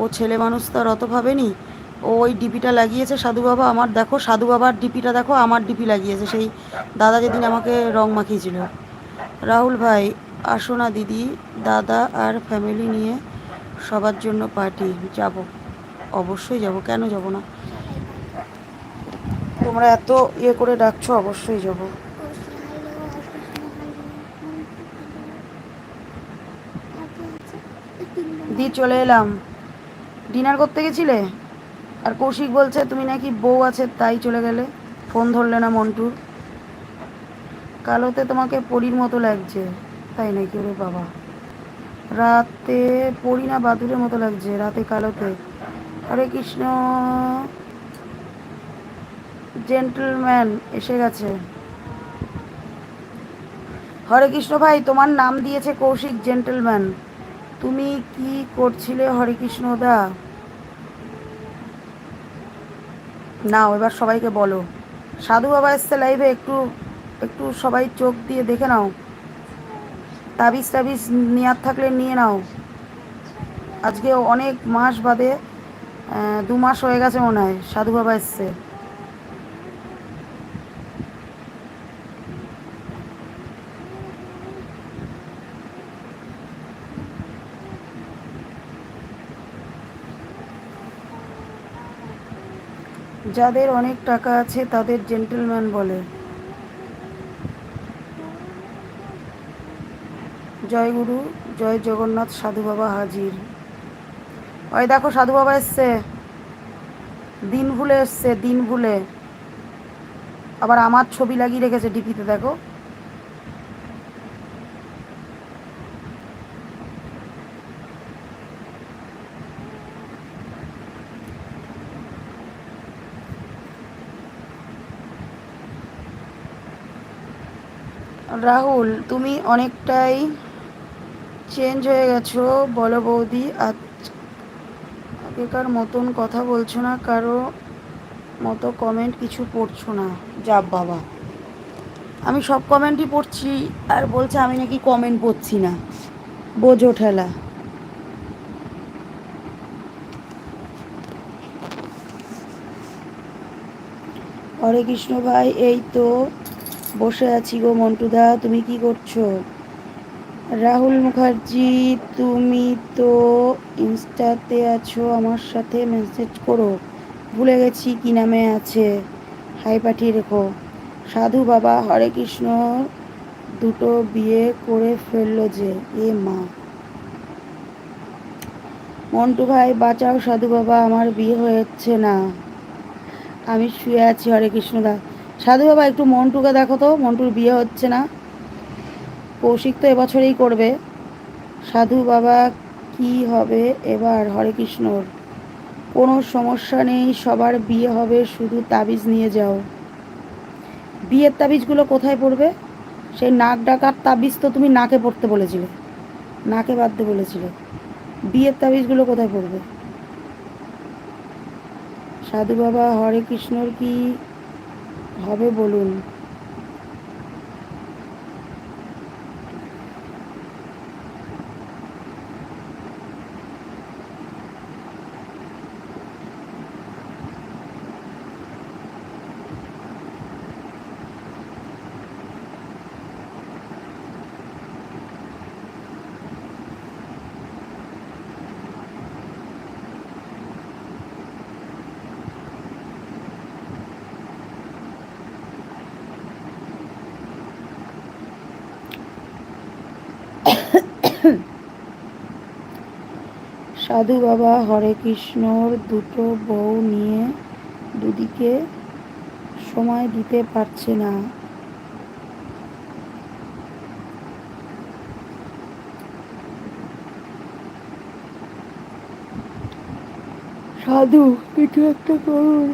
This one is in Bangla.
ও ছেলে মানুষ তো আর অত ভাবেনি। ও ওই ডিপিটা লাগিয়েছে সাধু বাবা, আমার দেখো, সাধু বাবার ডিপিটা দেখো, আমার ডিপি লাগিয়েছে। সেই দাদা যেদিন আমাকে রং মাখিয়েছিল। রাহুল ভাই, আসো না দিদি, দাদা আর ফ্যামিলি নিয়ে সবার জন্য পার্টি যাব। অবশ্যই যাব, কেন যাব না? তোমরা এত ইয়ে করে ডাকছো, অবশ্যই যাব। দি, চলে এলাম। ডিনার করতে গেছিলে? আর কৌশিক বলছে, তুমি নাকি বউ আছে, তাই চলে গেলে। ফোন ধরলে না মন্টুর। কালোতে তোমাকে পরীর মতো লাগছে, তাই নাকি ওরে বাবা? রাতে পরি না বাদুরের মতো লাগছে, রাতে কালোতে। হরে কৃষ্ণ জেন্টলম্যান এসে গেছে। হরে কৃষ্ণ ভাই, তোমার নাম দিয়েছে কৌশিক জেন্টলম্যান তুমি কি করছিলে? হরে কৃষ্ণ দা। নাও, এবার সবাইকে বলো। সাধু বাবা এসছে লাইভে একটু একটু সবাই চোখ দিয়ে দেখে নাও। তাবিজ টাবিজ নেওয়ার থাকলে নিয়ে নাও। আজকে অনেক মাস বাদে দু মাস হয়ে গেছে মনে হয় সাধু বাবা এসছে। যাদের অনেক টাকা আছে, তাদের জেন্টেলম্যান বলে। জয় গুরু, জয় জগন্নাথ, সাধু বাবা হাজির। ওই দেখো, সাধু বাবা এসছে। দিন ভুলে এসছে, দিন ভুলে। আবার আমার ছবি লাগিয়ে রেখেছে ডিপিতে, দেখো। রাহুল, তুমি অনেকটাই চেঞ্জ হয়ে গেছো। বলো বৌদি, আজ আগেকার মতন কথা বলছো না, কারও মতো কমেন্ট কিছু পড়ছো না। যা বাবা। আমি সব কমেন্টই পড়ছি, আর বলছে আমি নাকি কমেন্ট পড়ছি না। বোঝো ঠেলা। হরে কৃষ্ণ ভাই, এই তো বসে আছি গো মন্টুদা, তুমি কি করছ? রাহুল মুখার্জি, তুমি তো ইনস্টাতে আছো, আমার সাথে মেসেজ করো। ভুলে গেছি কি নামে আছে। হাই পাঠিয়ে রেখো। সাধু বাবা, হরে কৃষ্ণ। দুটো বিয়ে করে ফেলল যে, এ মা। মন্টু ভাই, বাঁচাও সাধু বাবা, আমার বিয়ে হয়েছে না। আমি শুয়ে আছি, হরে কৃষ্ণদা। সাধু বাবা, একটু মন্টুকে দেখো তো। মন্টুর বিয়ে হচ্ছে না। কৌশিক তো এবছরেই করবে। সাধু বাবা, কি হবে এবার? হরে কৃষ্ণর কোনো সমস্যা নেই, সবার বিয়ে হবে, শুধু তাবিজ নিয়ে যাও। বিয়ের তাবিজগুলো কোথায় পড়বে? সেই নাক ডাকার তাবিজ তো তুমি নাকে পড়তে বলেছিলে। নাকে বাঁধতে বলেছিলে। বিয়ের তাবিজগুলো কোথায় পড়বে? সাধু বাবা, হরে কৃষ্ণর কি হবে বলুন। সাধু বাবা হরে কৃষ্ণর দুটো বউ নিয়ে দুদিকে সময় দিতে পারছে না। সাধু, কিছু একটা করুন।